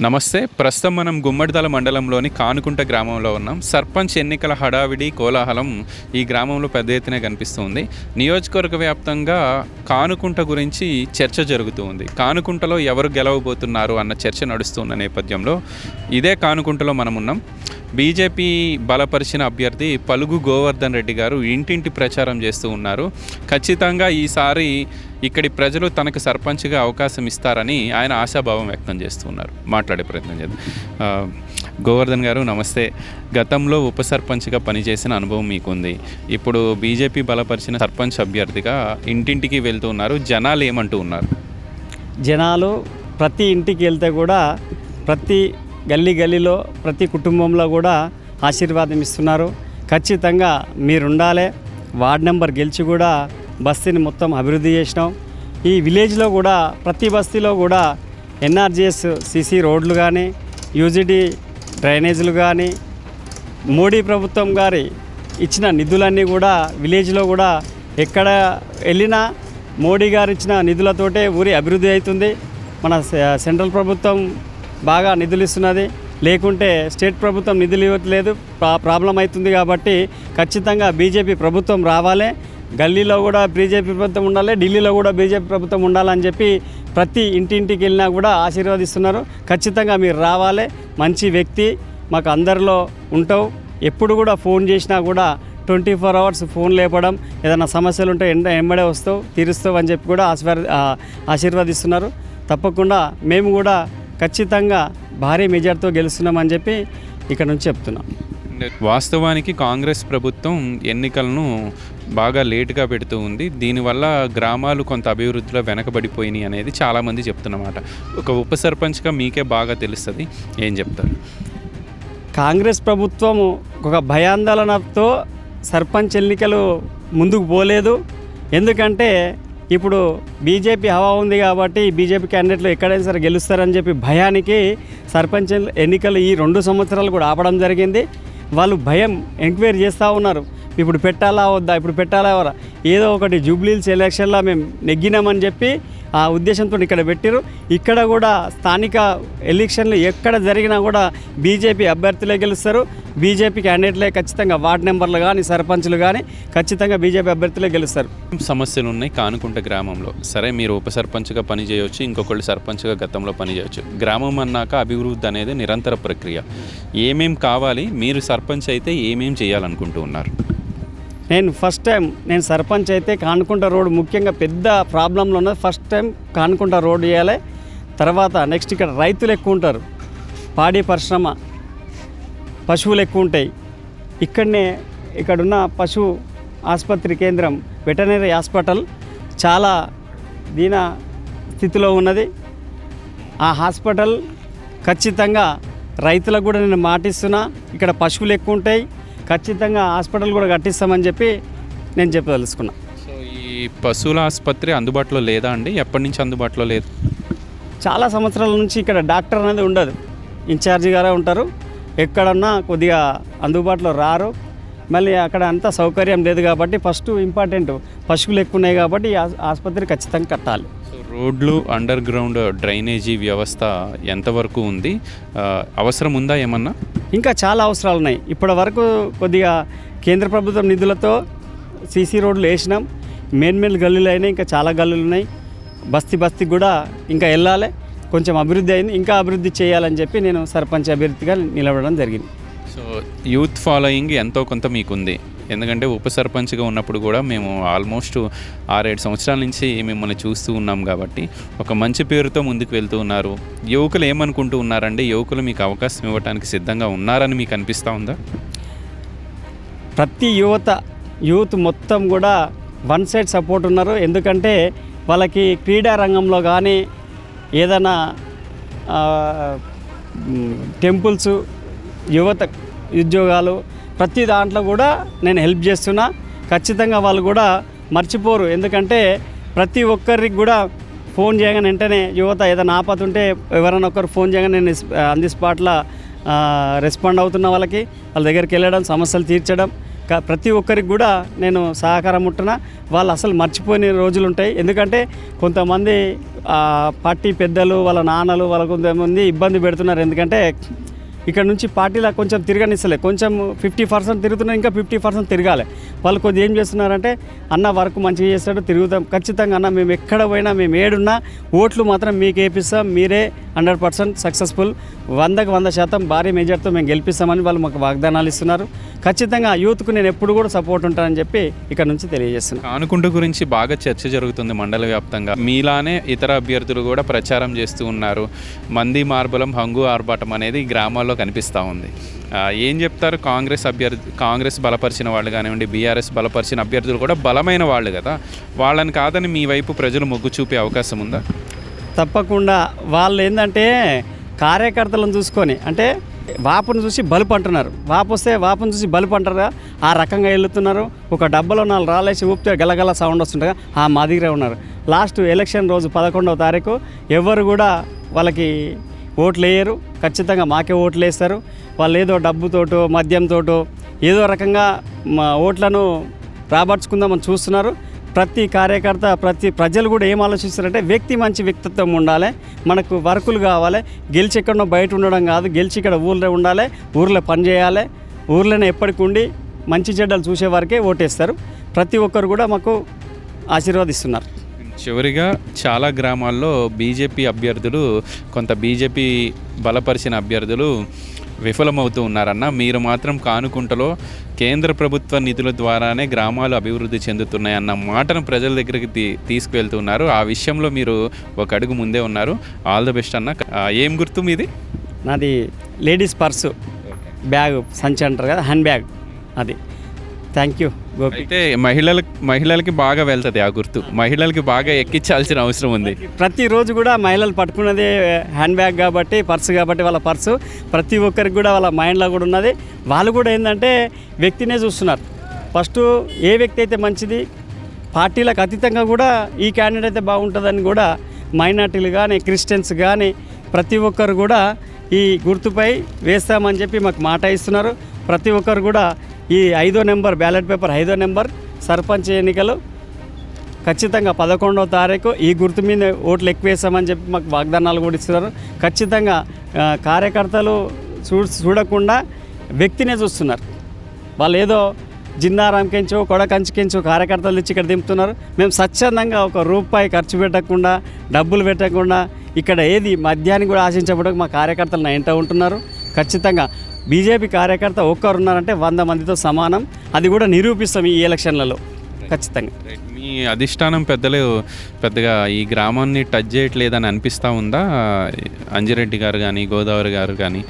నమస్తే ప్రస్తుతం మనం గుమ్మడిదల మండలంలోని కానుకుంట గ్రామంలో ఉన్నాం. సర్పంచ్ ఎన్నికల హడావిడి కోలాహలం ఈ గ్రామంలో పెద్ద ఎత్తున కనిపిస్తుంది. నియోజకవర్గ వ్యాప్తంగా కానుకుంట గురించి చర్చ జరుగుతూ ఉంది. కానుకుంటలో ఎవరు గెలవబోతున్నారు అన్న చర్చ నడుస్తున్న నేపథ్యంలో ఇదే కానుకుంటలో మనం ఉన్నాం. బీజేపీ బలపరిచిన అభ్యర్థి పలుగు గోవర్ధన్ రెడ్డి గారు ఇంటింటి ప్రచారం చేస్తూ ఉన్నారు. ఖచ్చితంగా ఈసారి ఇక్కడి ప్రజలు తనకు సర్పంచ్గా అవకాశం ఇస్తారని ఆయన ఆశాభావం వ్యక్తం చేస్తున్నారు. మాట్లాడే ప్రయత్నం చేద్దాం. గోవర్ధన్ గారు నమస్తే. గతంలో ఉప సర్పంచ్గా పనిచేసిన అనుభవం మీకుంది. ఇప్పుడు బీజేపీ బలపరిచిన సర్పంచ్ అభ్యర్థిగా ఇంటింటికి వెళ్తూ ఉన్నారు. జనాలు ఏమంటూ ఉన్నారు? జనాలు ప్రతి ఇంటికి వెళ్తే కూడా ప్రతి గల్లీ గల్లీలో ప్రతి కుటుంబంలో కూడా ఆశీర్వాదం ఇస్తున్నారు. ఖచ్చితంగా మీరుండాలి. వార్డ్ నెంబర్ గెలిచి కూడా బస్తీని మొత్తం అభివృద్ధి చేసినాం. ఈ విలేజ్లో కూడా ప్రతి బస్తీలో కూడా ఎన్ఆర్జిఎస్ సిసి రోడ్లు కానీ యూజిడి డ్రైనేజీలు కానీ మోడీ ప్రభుత్వం గారి ఇచ్చిన నిధులన్నీ కూడా విలేజ్లో కూడా ఎక్కడ వెళ్ళినా మోడీ గారు ఇచ్చిన నిధులతోటే ఊరి అభివృద్ధి అవుతుంది. మన సె- సెంట్రల్ ప్రభుత్వం బాగా నిధులు ఇస్తున్నది. లేకుంటే స్టేట్ ప్రభుత్వం నిధులు ఇవ్వట్లేదు. ప్రా ప్రాబ్లం అవుతుంది కాబట్టి ఖచ్చితంగా బీజేపీ ప్రభుత్వం రావాలి. గల్లీలో కూడా బీజేపీ ప్రభుత్వం ఉండాలి ఢిల్లీలో కూడా బీజేపీ ప్రభుత్వం ఉండాలని చెప్పి ప్రతి ఇంటింటికి వెళ్ళినా కూడా ఆశీర్వదిస్తున్నారు. ఖచ్చితంగా మీరు రావాలి మంచి వ్యక్తి మాకు అందరిలో ఉంటావు. ఎప్పుడు కూడా ఫోన్ చేసినా కూడా ట్వంటీ ఫోర్ అవర్స్ ఫోన్ లేపడం ఏదైనా సమస్యలు ఉంటే ఎండ ఎంబడే వస్తావు తీరుస్తావు అని చెప్పి కూడా ఆశీర్వ ఆశీర్వదిస్తున్నారు. తప్పకుండా మేము కూడా ఖచ్చితంగా భారీ మెజార్టీతో గెలుస్తున్నామని చెప్పి ఇక్కడ నుంచి చెప్తున్నాం. వాస్తవానికి కాంగ్రెస్ ప్రభుత్వం ఎన్నికలను బాగా లేటుగా పెడుతూ ఉంది. దీనివల్ల గ్రామాలు కొంత అభివృద్ధిలో వెనకబడిపోయినాయి అనేది చాలామంది చెప్తున్నమాట. ఒక ఉప సర్పంచ్గా మీకే బాగా తెలుస్తుంది. ఏం చెప్తారు? కాంగ్రెస్ ప్రభుత్వం ఒక భయాందోళనతో సర్పంచ్ ఎన్నికలు ముందుకు పోలేదు. ఎందుకంటే ఇప్పుడు బీజేపీ హవా ఉంది కాబట్టి బీజేపీ క్యాండిడేట్లు ఎక్కడైనా సరే గెలుస్తారని చెప్పి భయానికి సర్పంచ్ ఎన్నికలు ఈ రెండు సంవత్సరాలు కూడా ఆపడం జరిగింది. వాళ్ళు భయం ఎంక్వైరీ చేస్తూ ఉన్నారు. ఇప్పుడు పెట్టాలా వద్దా? ఇప్పుడు పెట్టాలా ఎవరా? ఏదో ఒకటి జూబ్లీల్స్ ఎలక్షన్లో మేము నెగ్గినామని చెప్పి ఆ ఉద్దేశంతో ఇక్కడ పెట్టారు ఇక్కడ కూడా స్థానిక ఎలక్షన్లు ఎక్కడ జరిగినా కూడా బీజేపీ అభ్యర్థులే గెలుస్తారు. బీజేపీ క్యాండిడేట్లే ఖచ్చితంగా వార్డు నెంబర్లు కానీ సర్పంచ్లు కానీ ఖచ్చితంగా బీజేపీ అభ్యర్థులే గెలుస్తారు. సమస్యలు ఉన్నాయి కానుకుంట గ్రామంలో? సరే మీరు ఉప సర్పంచ్గా పనిచేయవచ్చు ఇంకొకళ్ళు సర్పంచ్గా గతంలో పనిచేయవచ్చు గ్రామం అన్నాక అభివృద్ధి అనేది నిరంతర ప్రక్రియ. ఏమేం కావాలి మీరు సర్పంచ్ అయితే ఏమేం చేయాలనుకుంటూ ఉన్నారు? నేను ఫస్ట్ టైం నేను సర్పంచ్ అయితే కానుకుంట రోడ్ ముఖ్యంగా పెద్ద ప్రాబ్లంలో ఉన్నది. ఫస్ట్ టైం కానుకుంట రోడ్ వేయాలి. తర్వాత నెక్స్ట్ ఇక్కడ రైతులు ఎక్కువ ఉంటారు. పాడి పరిశ్రమ పశువులు ఎక్కువ ఉంటాయి. ఇక్కడనే ఇక్కడున్న పశు ఆసుపత్రి కేంద్రం వెటనరీ హాస్పిటల్ చాలా దీన స్థితిలో ఉన్నది. ఆ హాస్పిటల్ ఖచ్చితంగా రైతులకు కూడా నేను మాటిస్తున్నా. ఇక్కడ పశువులు ఎక్కువ ఉంటాయి. ఖచ్చితంగా హాస్పిటల్ కూడా కట్టిస్తామని చెప్పి నేను చెప్పదలుచుకున్నా. సో ఈ పశువుల ఆసుపత్రి అందుబాటులో లేదా అండి? ఎప్పటి నుంచి అందుబాటులో లేదు? చాలా సంవత్సరాల నుంచి ఇక్కడ డాక్టర్ అనేది ఉండదు. ఇన్ఛార్జి గారే ఉంటారు. ఎక్కడన్నా కొద్దిగా అందుబాటులో రారు. మళ్ళీ అక్కడ అంతా సౌకర్యం లేదు కాబట్టి ఫస్ట్ ఇంపార్టెంట్ పశువులు ఎక్కువ ఉన్నాయి కాబట్టి ఆసుపత్రి ఖచ్చితంగా కట్టాలి. రోడ్లు అండర్ గ్రౌండ్ డ్రైనేజీ వ్యవస్థ ఎంతవరకు ఉంది? అవసరం ఉందా ఏమన్నా? ఇంకా చాలా అవసరాలు ఉన్నాయి. ఇప్పటి వరకు కొద్దిగా కేంద్ర ప్రభుత్వం నిధులతో సీసీ రోడ్లు వేసినాం. మెయిన్ మెయిన్ గల్లీలు అయినాయి ఇంకా చాలా గల్లీలు ఉన్నాయి. బస్తీ బస్తీ కూడా ఇంకా వెళ్ళాలి. కొంచెం అభివృద్ధి అయింది. ఇంకా అభివృద్ధి చేయాలని చెప్పి నేను సర్పంచ్ అభ్యర్థిగా నిలబడడం జరిగింది. సో యూత్ ఫాలోయింగ్ ఎంతో కొంత మీకుంది. ఎందుకంటే ఉప సర్పంచ్గా ఉన్నప్పుడు కూడా మేము ఆల్మోస్ట్ ఆరేడు సంవత్సరాల నుంచి మిమ్మల్ని చూస్తూ ఉన్నాం కాబట్టి ఒక మంచి పేరుతో ముందుకు వెళ్తూ ఉన్నారు. యువకులు ఏమనుకుంటూ ఉన్నారంటే యువకులు మీకు అవకాశం ఇవ్వడానికి సిద్ధంగా ఉన్నారని మీకు అనిపిస్తూ ఉందా? ప్రతి యువత యూత్ మొత్తం కూడా వన్ సైడ్ సపోర్ట్ ఉన్నారు. ఎందుకంటే వాళ్ళకి క్రీడా రంగంలో కానీ ఏదైనా టెంపుల్స్ యువత ఉద్యోగాలు ప్రతి దాంట్లో కూడా నేను హెల్ప్ చేస్తున్నా. ఖచ్చితంగా వాళ్ళు కూడా మర్చిపోరు. ఎందుకంటే ప్రతి ఒక్కరికి కూడా ఫోన్ చేయగానే వెంటనే యువత ఏదైనా ఆపద ఉంటే ఎవరైనా ఒకరు ఫోన్ చేయగానే నేను అంది స్పాట్లో రెస్పాండ్ అవుతున్న వాళ్ళకి వాళ్ళ దగ్గరికి వెళ్ళడం సమస్యలు తీర్చడం క- ప్రతి ఒక్కరికి కూడా నేను సహకారం ఉంటున్నా వాళ్ళు అసలు మర్చిపోయిన రోజులు ఉంటాయి ఎందుకంటే కొంతమంది పార్టీ పెద్దలు వాళ్ళ నాన్నలు వాళ్ళ కొంతమంది ఇబ్బంది పెడుతున్నారు. ఎందుకంటే ఇక్కడ నుంచి పార్టీలా కొంచెం తిరగనిస్తలే. కొంచెం ఫిఫ్టీ పర్సెంట్ తిరుగుతున్నారు ఇంకా ఫిఫ్టీ పర్సెంట్ తిరగాలి. వాళ్ళు కొద్దిగా ఏం చేస్తున్నారంటే అన్న వర్క్ మంచిగా చేస్తాడు తిరుగుతాం. ఖచ్చితంగా అన్న మేము ఎక్కడ పోయినా మేము ఏడున్నా ఓట్లు మాత్రం మీకు వేపిస్తాం. మీరే హండ్రెడ్ పర్సెంట్ సక్సెస్ఫుల్. వందకు వంద శాతం భారీ మెజార్టీతో మేము గెలిపిస్తామని వాళ్ళు మాకు వాగ్దానాలు ఇస్తున్నారు. ఖచ్చితంగా యూత్కు నేను ఎప్పుడు కూడా సపోర్ట్ ఉంటానని చెప్పి ఇక్కడ నుంచి తెలియజేస్తున్నాను. కానుకుంట గురించి బాగా చర్చ జరుగుతుంది మండల వ్యాప్తంగా. మీలానే ఇతర అభ్యర్థులు కూడా ప్రచారం చేస్తూ ఉన్నారు. మంది మార్బలం హంగు ఆర్భాటం అనేది గ్రామాల్లో కనిపిస్తూ ఉంది. ఏం చెప్తారు? కాంగ్రెస్ అభ్యర్థి కాంగ్రెస్ బలపరిచిన వాళ్ళు కానివ్వండి బీఆర్ఎస్ బలపరిచిన అభ్యర్థులు కూడా బలమైన వాళ్ళు కదా. వాళ్ళని కాదని మీ వైపు ప్రజలు మొగ్గు చూపే అవకాశం ఉందా? తప్పకుండా. వాళ్ళు ఏంటంటే కార్యకర్తలను చూసుకొని అంటే వాపును చూసి బలుపు అంటున్నారు. వాపు వస్తే వాపును చూసి బలుపు అంటారు ఆ రకంగా వెళ్తున్నారు ఒక డబ్బలో నాలుగు రాలేసి ఊపితే గలగల సౌండ్ వస్తుండగా ఆ మా దగ్గరే ఉన్నారు. లాస్ట్ ఎలక్షన్ రోజు పదకొండవ తారీఖు ఎవరు కూడా వాళ్ళకి ఓట్లు వేయరు ఖచ్చితంగా మాకే ఓట్లు వేస్తారు వాళ్ళు ఏదో డబ్బుతోటో మద్యంతోటో ఏదో రకంగా మా ఓట్లను రాబర్చుకుందామని చూస్తున్నారు. ప్రతి కార్యకర్త ప్రతి ప్రజలు కూడా ఏం ఆలోచిస్తారంటే వ్యక్తి మంచి వ్యక్తిత్వం ఉండాలి. మనకు వర్కులు కావాలి. గెలిచి ఎక్కడో బయట ఉండడం కాదు. గెలిచి ఇక్కడ ఊర్లో ఉండాలి. ఊర్లో పనిచేయాలి ఊర్లోనే ఎప్పటికి ఉండి మంచి చెడ్డలు చూసే వారికే ఓటేస్తారు. ప్రతి ఒక్కరు కూడా మాకు ఆశీర్వాదిస్తున్నారు. చివరిగా చాలా గ్రామాల్లో బీజేపీ అభ్యర్థులు కొంత బీజేపీ బలపరిచిన అభ్యర్థులు విఫలమవుతూ ఉన్నారన్న మీరు మాత్రం కానుకుంటలో కేంద్ర ప్రభుత్వ నిధుల ద్వారానే గ్రామాలు అభివృద్ధి చెందుతున్నాయన్న మాటను ప్రజల దగ్గరికి తీ తీసుకువెళ్తున్నారు. ఆ విషయంలో మీరు ఒక అడుగు ముందే ఉన్నారు. ఆల్ ద బెస్ట్ అన్న. ఏం గుర్తు మీది? నాది లేడీస్ పర్సు. బ్యాగ్ సంచి అంటారు కదా హ్యాండ్ బ్యాగ్. అది. థ్యాంక్ యూ గోపి అయితే మహిళలకు మహిళలకి బాగా వెళ్తుంది ఆ గుర్తు. మహిళలకి బాగా ఎక్కించాల్సిన అవసరం ఉంది. ప్రతిరోజు కూడా మహిళలు పట్టుకున్నది హ్యాండ్ బ్యాగ్ కాబట్టి పర్సు కాబట్టి వాళ్ళ పర్సు ప్రతి ఒక్కరికి కూడా వాళ్ళ మైండ్లో కూడా ఉన్నది. వాళ్ళు కూడా ఏంటంటే వ్యక్తినే చూస్తున్నారు. ఫస్ట్ ఏ వ్యక్తి అయితే మంచిది పార్టీలకు అతీతంగా కూడా ఈ క్యాండిడేట్ అయితే బాగుంటుందని కూడా మైనార్టీలు కానీ క్రిస్టియన్స్ కానీ ప్రతి ఒక్కరు కూడా ఈ గుర్తుపై వేస్తామని చెప్పి మాకు మాట ఇస్తున్నారు. ప్రతి ఒక్కరు కూడా ఈ ఐదో నెంబర్ బ్యాలెట్ పేపర్ ఐదో నెంబర్ సర్పంచ్ ఎన్నికలు ఖచ్చితంగా పదకొండవ తారీఖు ఈ గుర్తు మీద ఓట్లు ఎక్కువ వేసామని చెప్పి మాకు వాగ్దానాలు కూడా ఇస్తున్నారు. ఖచ్చితంగా కార్యకర్తలు చూ చూడకుండా వ్యక్తినే చూస్తున్నారు. వాళ్ళు ఏదో జిన్నారాంకెంచో కొడకంచుకెంచో కార్యకర్తలు ఇచ్చి ఇక్కడ దింపుతున్నారు. మేము స్వచ్ఛందంగా ఒక రూపాయి ఖర్చు పెట్టకుండా డబ్బులు పెట్టకుండా ఇక్కడ ఏది మద్యాన్ని కూడా ఆశించబడక మా కార్యకర్తలు నా ఇంట ఉంటున్నారు. ఖచ్చితంగా బీజేపీ కార్యకర్త ఒక్కరు ఉన్నారంటే వంద మందితో సమానం. అది కూడా నిరూపిస్తాం ఈ ఎలక్షన్లలో. ఖచ్చితంగా. మీ అధిష్టానం పెద్దలు పెద్దగా ఈ గ్రామాన్ని టచ్ చేయట్లేదని అనిపిస్తూ ఉందా? అంజిరెడ్డి గారు కానీ గోదావరి గారు కానీ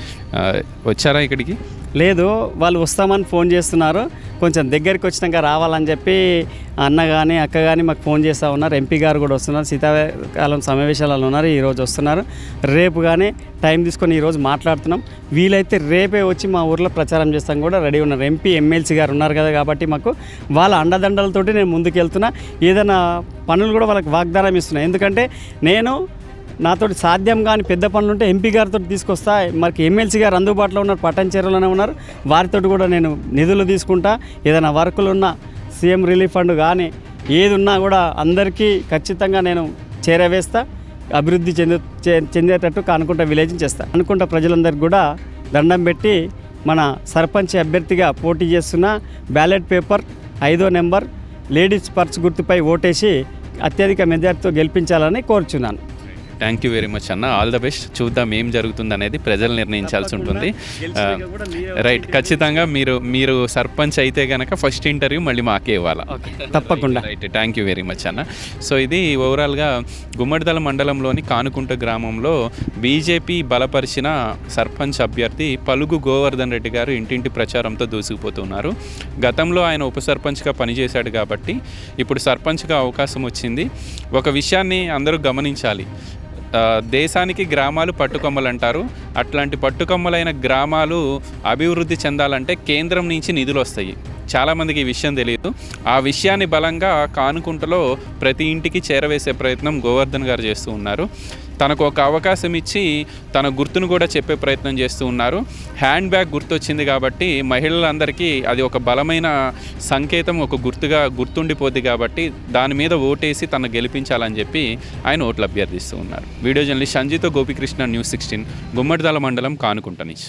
వచ్చారా ఇక్కడికి? లేదు వాళ్ళు వస్తామని ఫోన్ చేస్తున్నారు. కొంచెం దగ్గరికి వచ్చినాక రావాలని చెప్పి అన్న కానీ అక్క కానీ మాకు ఫోన్ చేస్తూ ఉన్నారు. ఎంపీ గారు కూడా వస్తున్నారు. శీతాకాలం సమావేశాలలో ఉన్నారు. ఈరోజు వస్తున్నారు. రేపు కానీ టైం తీసుకొని ఈరోజు మాట్లాడుతున్నాం. వీలైతే రేపే వచ్చి మా ఊర్లో ప్రచారం చేస్తాం కూడా రెడీ ఉన్నారు. ఎంపీ ఎమ్మెల్సీ గారు ఉన్నారు కదా కాబట్టి మాకు వాళ్ళ అండదండలతోటి నేను ముందుకు వెళ్తున్నా ఏదైనా పనులు కూడా వాళ్ళకి వాగ్దానం ఇస్తున్నాను ఎందుకంటే నేను నాతోటి సాధ్యం కాని పెద్ద పనులు ఉంటే ఎంపీ గారితో తీసుకొస్తా. మనకి ఎమ్మెల్సీ గారు అందుబాటులో ఉన్నారు పట్టణ చీరలోనే ఉన్నారు. వారితో కూడా నేను నిధులు తీసుకుంటా. ఏదైనా వర్కులు ఉన్నా సీఎం రిలీఫ్ ఫండ్ కానీ ఏది ఉన్నా కూడా అందరికీ ఖచ్చితంగా నేను చేరవేస్తా. అభివృద్ధి చెంది చె- చెందేటట్టు అనుకుంటా విలేజ్ చేస్తా. అనుకుంటా ప్రజలందరికీ కూడా దండం పెట్టి మన సర్పంచ్ అభ్యర్థిగా పోటీ చేస్తున్న. బ్యాలెట్ పేపర్ ఐదో నెంబర్ లేడీస్ పర్స్ గుర్తుపై ఓటేసి అత్యధిక మెజార్టీతో గెలిపించాలని కోరుచున్నాను. థ్యాంక్ యూ వెరీ మచ్ అన్న. ఆల్ ద బెస్ట్ చూద్దాం ఏం జరుగుతుంది అనేది ప్రజలు నిర్ణయించాల్సి ఉంటుంది. రైట్ ఖచ్చితంగా మీరు మీరు సర్పంచ్ అయితే కనుక ఫస్ట్ ఇంటర్వ్యూ మళ్ళీ మాకే ఇవ్వాలా? తప్పకుండా. Right thank you very much అన్న. సో ఇది ఓవరాల్గా గుమ్మడిదల మండలంలోని కానుకుంట గ్రామంలో బీజేపీ బలపరిచిన సర్పంచ్ అభ్యర్థి పలుగు గోవర్ధన్ రెడ్డి గారు ఇంటింటి ప్రచారంతో దూసుకుపోతున్నారు. గతంలో ఆయన ఉప సర్పంచ్గా పనిచేశాడు కాబట్టి ఇప్పుడు సర్పంచ్గా అవకాశం వచ్చింది. ఒక విషయాన్ని అందరూ గమనించాలి. దేశానికి గ్రామాలు పట్టుకొమ్మలు అంటారు అట్లాంటి పట్టుకొమ్మలైన గ్రామాలు అభివృద్ధి చెందాలంటే కేంద్రం నుంచి నిధులు వస్తాయి. చాలామందికి ఈ విషయం తెలియదు. ఆ విషయాన్ని బలంగా కానుకుంటలో ప్రతి ఇంటికి చేరవేసే ప్రయత్నం గోవర్ధన్ గారు చేస్తూ ఉన్నారు. తనకు ఒక అవకాశం ఇచ్చి తన గుర్తును కూడా చెప్పే ప్రయత్నం చేస్తూ ఉన్నారు. హ్యాండ్ బ్యాగ్ గుర్తొచ్చింది కాబట్టి మహిళలందరికీ అది ఒక బలమైన సంకేతం ఒక గుర్తుగా గుర్తుండిపోద్ది కాబట్టి దాని మీద ఓటేసి తను గెలిపించాలని చెప్పి ఆయన ఓట్లు అభ్యర్థిస్తూ ఉన్నారు. వీడియో జర్నలిస్ట్ సంజీతో గోపికృష్ణ న్యూస్ సిక్స్టీన్ గుమ్మడిదాల మండలం కానుకుంట నుంచి.